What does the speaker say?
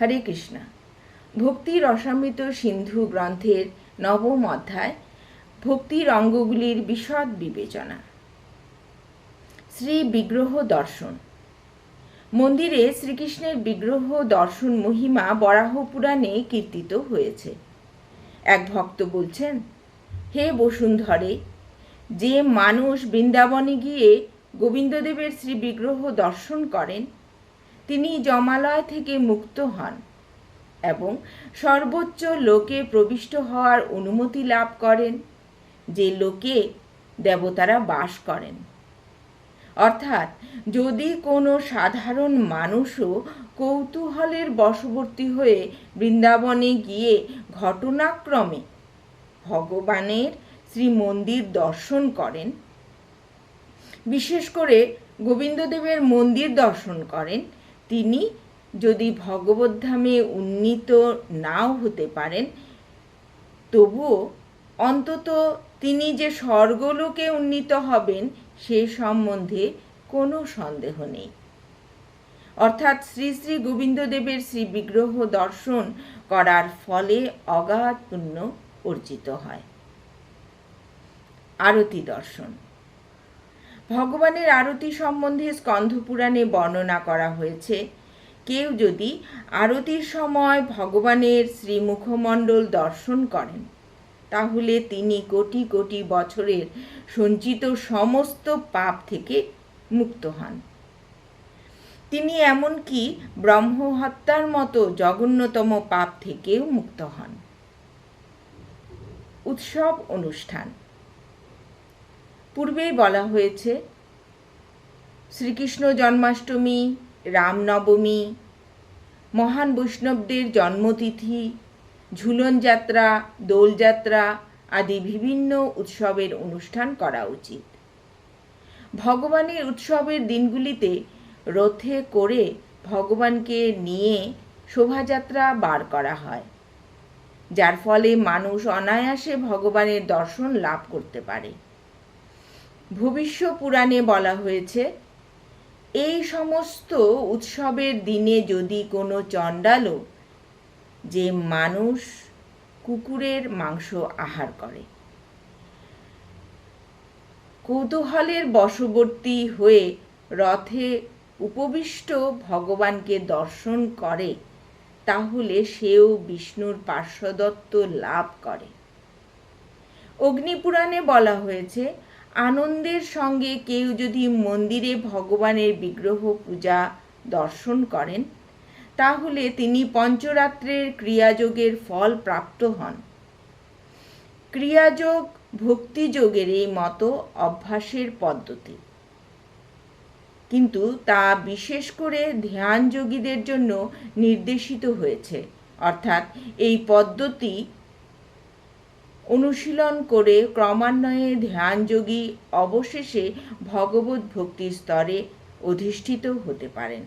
হরে কৃষ্ণ। ভক্তি রসামৃত সিন্ধু গ্রন্থের নবম অধ্যায় ভক্তির অঙ্গগুলির বিশদ বিবেচনা। শ্রী বিগ্রহ দর্শন। মন্দিরে শ্রীকৃষ্ণের বিগ্রহ দর্শন মহিমা বরাহ পুরাণে কীর্তিত হয়েছে। এক ভক্ত বলছেন, হে বসুন্ধরে, যে মানুষ বৃন্দাবনে গিয়ে গোবিন্দদেবের শ্রী বিগ্রহ দর্শন করেন তিনি জমালয় থেকে মুক্ত হন এবং সর্বোচ্চ লোকে প্রবিষ্ট হওয়ার অনুমতি লাভ করেন, যে লোকে দেবতারা বাস করেন। অর্থাৎ যদি কোনো সাধারণ মানুষও কৌতূহলের বশবর্তী হয়ে বৃন্দাবনে গিয়ে ঘটনাক্রমে ভগবানের শ্রীমন্দির দর্শন করেন, বিশেষ করে গোবিন্দদেবের মন্দির দর্শন করেন তিনি যদি ভগবদ্ধামে উন্নীত নাও হতে পারেন, তবুও অন্তত তিনি যে স্বর্গলোকে উন্নীত হবেন, সে সম্বন্ধে কোনো সন্দেহ নেই। অর্থাৎ শ্রী শ্রী গোবিন্দদেবের শ্রী বিগ্রহ দর্শন করার ফলে অগাধ পুণ্য অর্জিত হয়। আরতি দর্শন। ভগবানের আরতি সম্বন্ধে স্কন্ধপুরাণে বর্ণনা করা হয়েছে। কেউ যদি আরতির সময় ভগবানের শ্রীমুখমণ্ডল দর্শন করেন, তাহলে তিনি কোটি কোটি বছরের সঞ্চিত সমস্ত পাপ থেকে মুক্ত হন। তিনি এমনকি ব্রহ্ম হত্যার মতো জঘন্যতম পাপ থেকেও মুক্ত হন। উৎসব অনুষ্ঠান পূর্বেই বলা হয়েছে, শ্রীকৃষ্ণ জন্মাষ্টমী, রামনবমী, মহান বৈষ্ণবদের জন্মতিথি, ঝুলন যাত্রা দোলযাত্রা আদি বিভিন্ন উৎসবের অনুষ্ঠান করা উচিত। ভগবানের উৎসবের দিনগুলিতে রথে করে ভগবানকে নিয়ে শোভাযাত্রা বার করা হয়, যার ফলে মানুষ অনায়াসে ভগবানের দর্শন লাভ করতে পারে। ভবিষ্য পুরাণে বলা হয়েছে, এই সমস্ত উৎসবের দিনে যদি কোনো চণ্ডালও যে মানুষ কুকুরের মাংস আহার করে। কৌতূহলের বশবর্তী হয়ে রথে উপবিষ্ট ভগবানকে দর্শন করে, তাহলে সেও বিষ্ণুর পার্শ্বদত্ত লাভ করে। অগ্নিপুরাণে বলা হয়েছে আনন্দের সঙ্গে কেউ যদি মন্দিরে ভগবানের বিগ্রহ পূজা দর্শন করেন, তাহলে তিনি পঞ্চরাত্রের ক্রিয়াযোগের ফল প্রাপ্ত হন। ক্রিয়াযোগ ভক্তিযোগের এই মতো অভ্যাসের পদ্ধতি। কিন্তু তা বিশেষ করে ধ্যানযোগীদের জন্য নির্দেশিত হয়েছে। অর্থাৎ এই পদ্ধতি অনুশীলন করে ক্রমান্বয়ে ধ্যানযোগী অবশেষে ভগবত ভক্তির স্তরে অধিষ্ঠিত হতে পারেন।